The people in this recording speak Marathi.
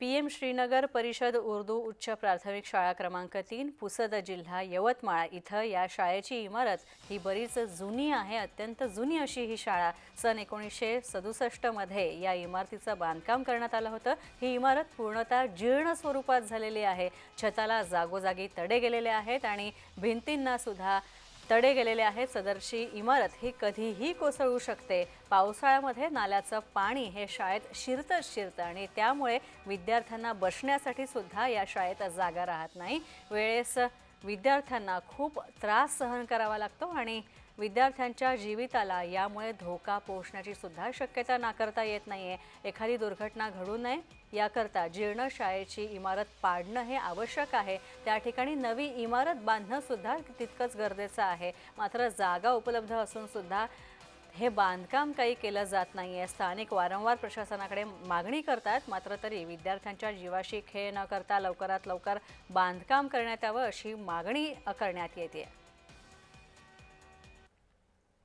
पी एम श्रीनगर परिषद उर्दू उच्च प्राथमिक शाळा क्रमांक तीन पुसद जिल्हा यवतमाळ इथं या शाळेची इमारत ही बरीच जुनी आहे अत्यंत जुनी अशी ही शाळा. सन एकोणीसशे सदुसष्टमध्ये या इमारतीचं बांधकाम करण्यात आलं होतं. ही इमारत पूर्णतः जीर्ण स्वरूपात झालेली आहे. छताला जागोजागी तडे गेलेले आहेत आणि भिंतींना सुद्धा तडे गेलेले आहेत सदरची इमारत. ही कधीही कोसळू शकते. पावसाळ्यामध्ये नाल्याचं पाणी हे शाळेत शिरतच शिरतं आणि त्यामुळे विद्यार्थ्यांना बसण्यासाठी सुद्धा या शाळेत जागा राहत नाही. वेळेस विद्यार्थ्यांना खूप त्रास सहन करावा लागतो आणि विद्यार्थ्यांच्या जीविताला यामुळे धोका पोहोचण्याची सुद्धा शक्यता नाकारता येत नाही आहे एखादी दुर्घटना घडू नये याकरता जीर्ण शाळेची इमारत पाडणं हे आवश्यक आहे. त्या ठिकाणी नवी इमारत बांधणंसुद्धा तितकंच गरजेचं आहे. मात्र जागा उपलब्ध असूनसुद्धा हे बांधकाम काही केलं जात नाही आहे. स्थानिक वारंवार प्रशासनाकडे मागणी करतात. मात्र तरी विद्यार्थ्यांच्या जीवाशी खेळ न करता लवकरात लवकर बांधकाम करण्यात यावं अशी मागणी करण्यात येते.